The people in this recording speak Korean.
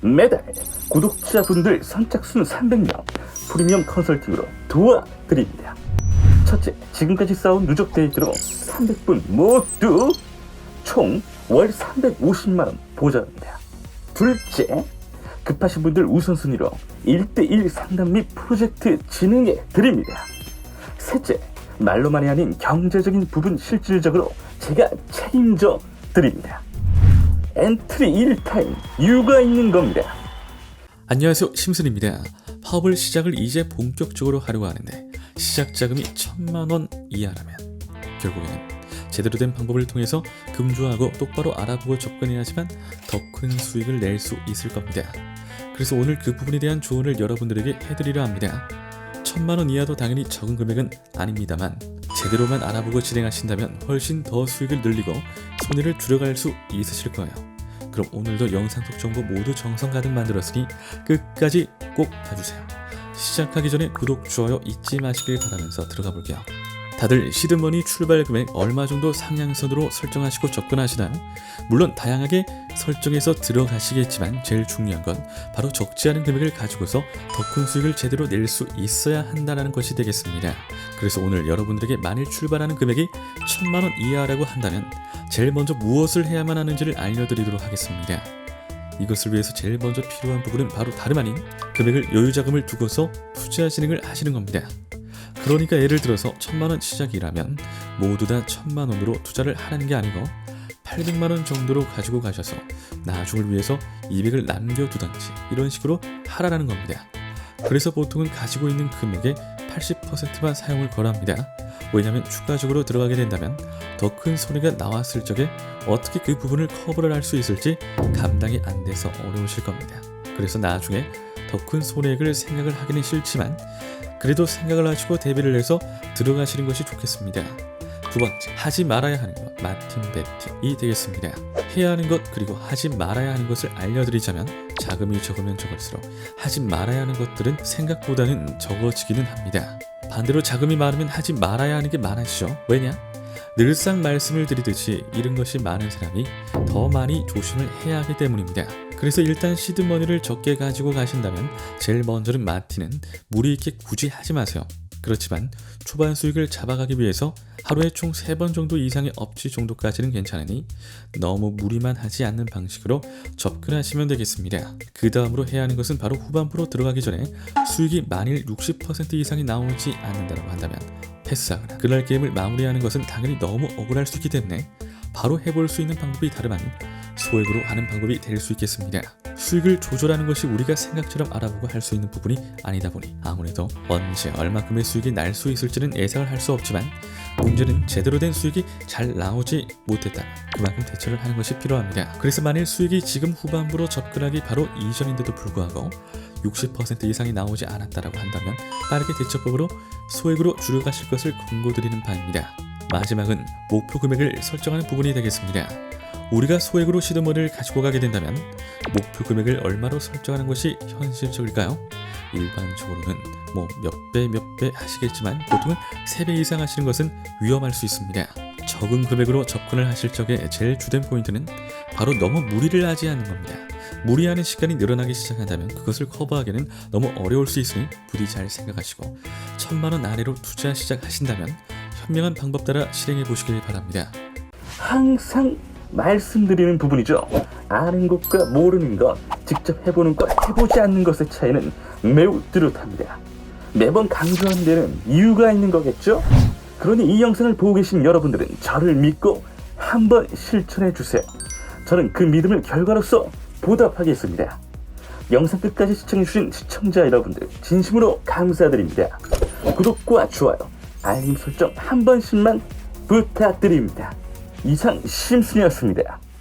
매달 구독자분들 선착순 300명 프리미엄 컨설팅으로 도와드립니다. 첫째, 지금까지 쌓은 누적 데이트로 300분 모두 총 월 350만원 보장합니다. 둘째, 급하신 분들 우선순위로 1대1 상담 및 프로젝트 진행해 드립니다. 셋째, 말로만이 아닌 경제적인 부분 실질적으로 제가 책임져 드립니다. 엔트리 1타임 이유가 있는 겁니다. 안녕하세요 심순입니다. 파업을 시작을 이제 본격적으로 하려고 하는데 시작 자금이 천만 원 이하라면 결국에는 제대로 된 방법을 통해서 금주하고 똑바로 알아보고 접근해야지만 더 큰 수익을 낼 수 있을 겁니다. 그래서 오늘 그 부분에 대한 조언을 여러분들에게 해드리려 합니다. 천만 원 이하도 당연히 적은 금액은 아닙니다만 제대로만 알아보고 진행하신다면 훨씬 더 수익을 늘리고 손해를 줄여갈 수 있으실 거예요. 그럼 오늘도 영상 속 정보 모두 정성 가득 만들었으니 끝까지 꼭 봐주세요. 시작하기 전에 구독, 좋아요 잊지 마시길 바라면서 들어가 볼게요. 다들 시드머니 출발 금액 얼마 정도 상향선으로 설정하시고 접근하시나요? 물론 다양하게 설정해서 들어가시겠지만 제일 중요한 건 바로 적지 않은 금액을 가지고서 더 큰 수익을 제대로 낼 수 있어야 한다는 것이 되겠습니다. 그래서 오늘 여러분들에게 만일 출발하는 금액이 천만 원 이하라고 한다면 제일 먼저 무엇을 해야만 하는지를 알려드리도록 하겠습니다. 이것을 위해서 제일 먼저 필요한 부분은 바로 다름 아닌 금액을 여유 자금을 두고서 투자 진행을 하시는 겁니다. 그러니까 예를 들어서 천만 원 시작이라면 모두 다 천만 원으로 투자를 하라는 게 아니고 800만 원 정도로 가지고 가셔서 나중을 위해서 200을 남겨두던지 이런 식으로 하라는 겁니다. 그래서 보통은 가지고 있는 금액의 80%만 사용을 거랍니다. 왜냐하면 추가적으로 들어가게 된다면 더 큰 손해가 나왔을 적에 어떻게 그 부분을 커버를 할 수 있을지 감당이 안 돼서 어려우실 겁니다. 그래서 나중에 더 큰 손해액을 생각을 하기는 싫지만 그래도 생각을 하시고 대비를 해서 들어가시는 것이 좋겠습니다. 두 번째, 하지 말아야 하는 것, 마틴 베팅이 되겠습니다. 해야 하는 것 그리고 하지 말아야 하는 것을 알려드리자면 자금이 적으면 적을수록 하지 말아야 하는 것들은 생각보다는 적어지기는 합니다. 반대로 자금이 많으면 하지 말아야 하는 게 많아지죠. 왜냐? 늘상 말씀을 드리듯이 잃은 것이 많은 사람이 더 많이 조심을 해야 하기 때문입니다. 그래서 일단 시드머니를 적게 가지고 가신다면 제일 먼저는 마티는 무리 있게 굳이 하지 마세요. 그렇지만 초반 수익을 잡아가기 위해서 하루에 총 3번 정도 이상의 업치 정도까지는 괜찮으니 너무 무리만 하지 않는 방식으로 접근하시면 되겠습니다. 그 다음으로 해야 하는 것은 바로 후반부로 들어가기 전에 수익이 만일 60% 이상이 나오지 않는다고 한다면 패스하거나 그날 게임을 마무리하는 것은 당연히 너무 억울할 수 있기 때문에 바로 해볼 수 있는 방법이 다름 아닌 소액으로 하는 방법이 될 수 있겠습니다. 수익을 조절하는 것이 우리가 생각처럼 알아보고 할 수 있는 부분이 아니다 보니 아무래도 언제 얼마큼의 수익이 날 수 있을지는 예상을 할 수 없지만 문제는 제대로 된 수익이 잘 나오지 못했다면 그만큼 대처를 하는 것이 필요합니다. 그래서 만일 수익이 지금 후반부로 접근하기 바로 이전인데도 불구하고 60% 이상이 나오지 않았다라고 한다면 빠르게 대처법으로 소액으로 줄여가실 것을 권고드리는 바입니다. 마지막은 목표 금액을 설정하는 부분이 되겠습니다. 우리가 소액으로 시드머니를 가지고 가게 된다면 목표 금액을 얼마로 설정하는 것이 현실적일까요? 일반적으로는 뭐 몇 배 몇 배 하시겠지만 보통은 3배 이상 하시는 것은 위험할 수 있습니다. 적은 금액으로 접근을 하실 적에 제일 주된 포인트는 바로 너무 무리를 하지 않는 겁니다. 무리하는 시간이 늘어나기 시작한다면 그것을 커버하기는 너무 어려울 수 있으니 부디 잘 생각하시고 천만 원 아래로 투자 시작하신다면 현명한 방법 따라 실행해 보시길 바랍니다. 항상 말씀드리는 부분이죠. 아는 것과 모르는 것, 직접 해보는 것, 해보지 않는 것의 차이는 매우 뚜렷합니다. 매번 강조하는 데는 이유가 있는 거겠죠? 그러니 이 영상을 보고 계신 여러분들은 저를 믿고 한번 실천해 주세요. 저는 그 믿음을 결과로서 보답하겠습니다. 영상 끝까지 시청해주신 시청자 여러분들 진심으로 감사드립니다. 구독과 좋아요, 알림 설정 한 번씩만 부탁드립니다. 이상 심순이었습니다.